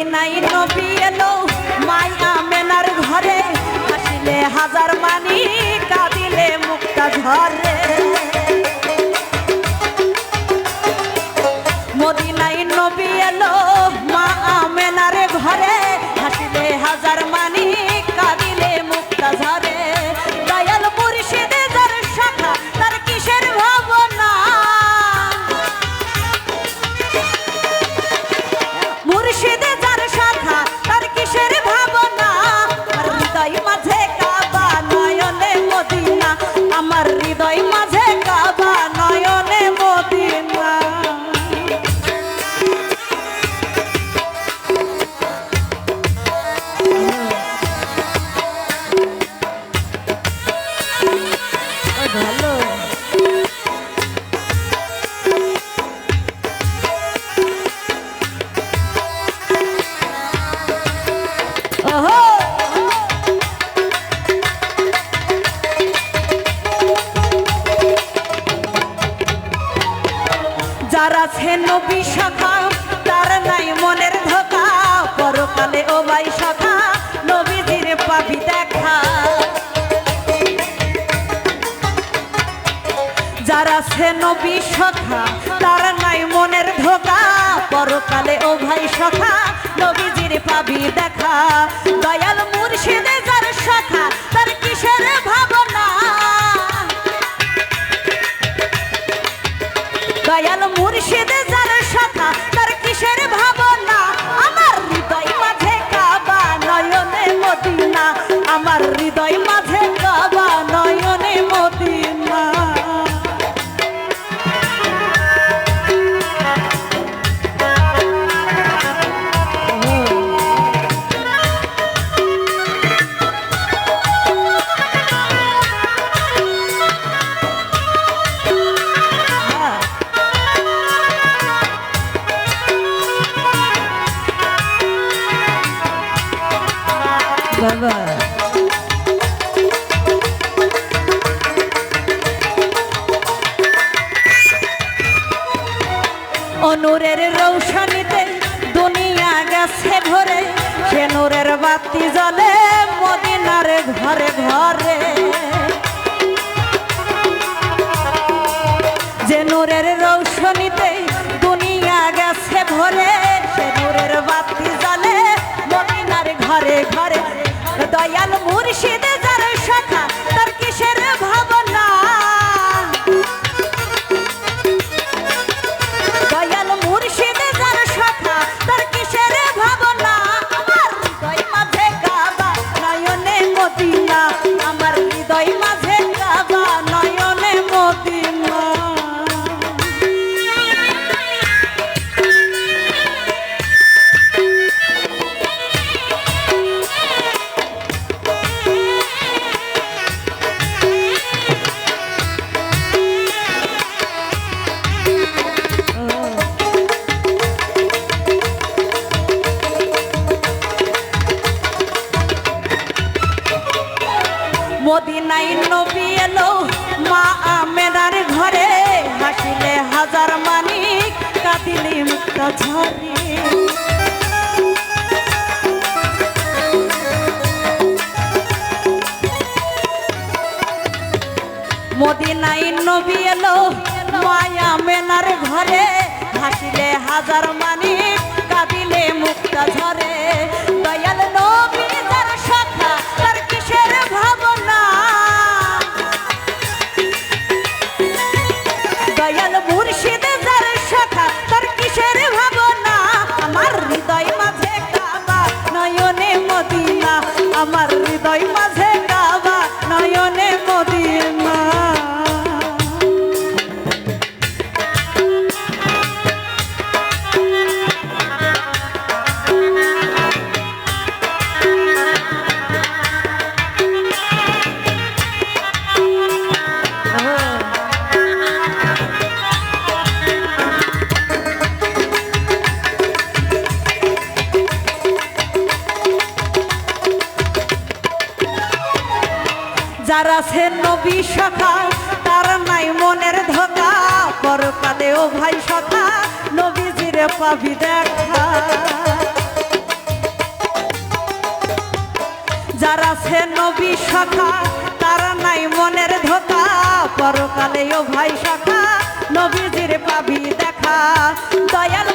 মদিনাই নবী এলো মায়া ঘরে। হাসিলে হাজার মানি, কাঁদিলে মুক্তা ঝরে। মদিনাই নবী এলো মা মেনার ঘরে। হাসিলে হাজার আছে নাই মনের ধোকা। পরকালে ও ভাই শাখা নবীজির পাবি দেখা। যারা আছে নবী শাখা তার অনুরের রৌশনীতে দুনিয়া গেছে ভরে। সে নূরের বাতি জ্বলে মদিনার ঘরে ঘরে। যে নূরের রৌশনীতে দুনিয়া গেছে ভরে, সে নূরের বাতি জ্বলে মদিনার ঘরে ঘরে। দয়াল মুর্শিদে যার শাখা মদিনাই নবী এলো, মা আমেনার ঘরে। হাসিলে হাজার মানিক, কাঁদিলে মুক্তা ঝরে। মদিনাই নবী এলো মায়া মেনার ঘরে। হাসিলে হাজার মানিক, কাঁদিলে মুক্তা ঝরে। দয়াল Bye. যার আছে নবী সখা তার নাই মনের ধোকা। পর পরকালে ও ভাই সখা নবীজিরে পাবি দেখা। যারা আছে নবী সখা তার নাই মনের ধোকা। পরকালে ও ভাই সখা নবীজির পাবি দেখা। দয়াল